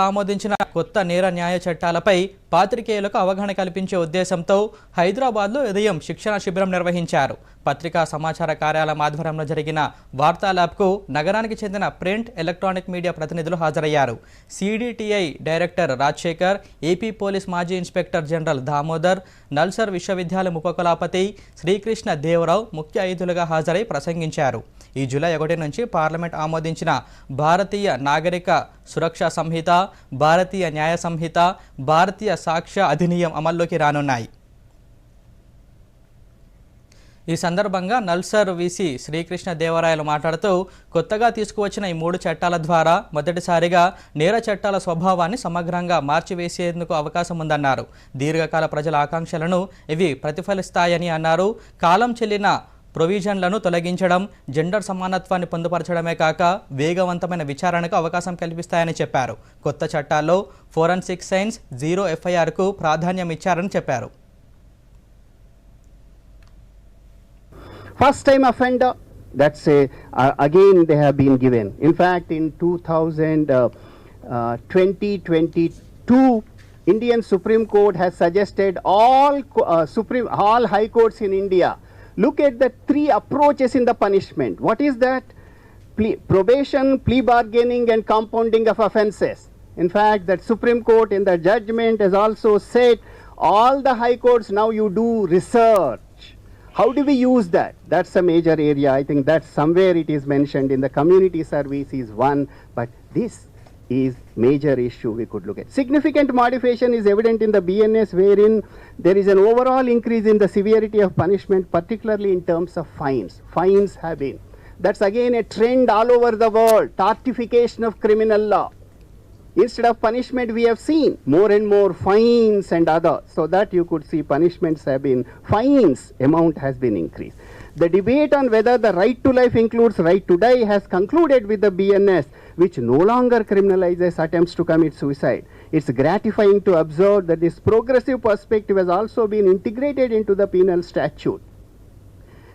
ఆమోదించిన కొత్త నేర న్యాయ చట్టాలపై పాత్రికేయులకు అవగాహన కల్పించే ఉద్దేశంతో హైదరాబాద్లో ఉదయం శిక్షణ శిబిరం నిర్వహించారు. పత్రికా సమాచార కార్యాలయం ఆధ్వర్యంలో జరిగిన వార్తా ల్యాబ్కు నగరానికి చెందిన ప్రింట్ ఎలక్ట్రానిక్ మీడియా ప్రతినిధులు హాజరయ్యారు. CDTI director Rajasekhar AP police మాజీ ఇన్స్పెక్టర్ జనరల్ దామోదర్ నల్సర్ విశ్వవిద్యాలయం ఉపకులాపతి శ్రీకృష్ణ దేవరావు ముఖ్య అతిథులుగా హాజరై ప్రసంగించారు. ఈ జూలై ఒకటి నుంచి పార్లమెంట్ ఆమోదించిన భారతీయ నాగరిక సురక్షా సంహిత భారతీయ న్యాయ సంహిత భారతీయ సాక్ష్య అధినియం అమల్లోకి రానున్నాయి. ఈ సందర్భంగా నల్సర్ విసి శ్రీకృష్ణ దేవరాయలు మాట్లాడుతూ కొత్తగా తీసుకువచ్చిన ఈ మూడు చట్టాల ద్వారా మొదటిసారిగా నేర చట్టాల స్వభావాన్ని సమగ్రంగా మార్చివేసేందుకు అవకాశం ఉందన్నారు. దీర్ఘకాల ప్రజల ఆకాంక్షలను ఇవి ప్రతిఫలిస్తాయని అన్నారు. కాలం చెల్లిన ప్రొవిజన్లను తొలగించడం జెండర్ సమానత్వాన్ని పొందుపరచడమే కాక వేగవంతమైన విచారణకు అవకాశం కల్పిస్తాయని చెప్పారు. కొత్త చట్టాల్లో ఫోరెన్సిక్ సైన్స్ జీరో ఎఫ్ఐఆర్కు ప్రాధాన్యం ఇచ్చారని చెప్పారు. First time offend that's a again they have been given in fact in two thousand twenty twenty two Indian supreme court has suggested all supreme all high courts in India look at the three approaches in the punishment what is that plea, probation plea bargaining and compounding of offenses in fact that supreme court in the judgment has also said all the high courts now you do research how do we use that? That's a major area. I think that somewhere it is mentioned in the community service is one, but this is major issue we could look at. Significant modification is evident in the BNS wherein there is an overall increase in the severity of punishment, particularly in terms of fines. Fines have been. That's again a trend all over the world, tartification of criminal law. Instead of punishment, we have seen more and more fines and other. So that you could see punishments have been, fines amount has been increased. The debate on whether the right to life includes right to die has concluded with the BNS, which no longer criminalizes attempts to commit suicide. It's gratifying to observe that this progressive perspective has also been integrated into the penal statute.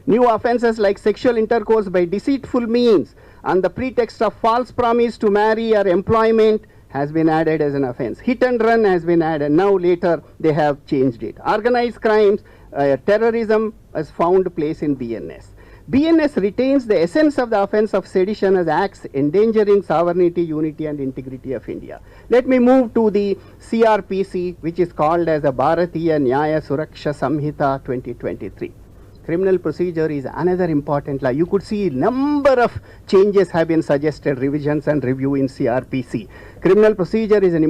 New offences like sexual intercourse by deceitful means on the pretext of false promise to marry or employment has been added as an offence. Hit and run has been added. Now later they have changed it. Organized crimes, uh, terrorism has found place in BNS. BNS retains the essence of the offence of sedition as acts endangering sovereignty, unity and integrity of India. Let me move to the CRPC which is called as the Bharatiya Nyaya Suraksha Samhita 2023 criminal procedure is another important law. You could see number of changes have been suggested, revisions and review in CRPC. Criminal procedure is an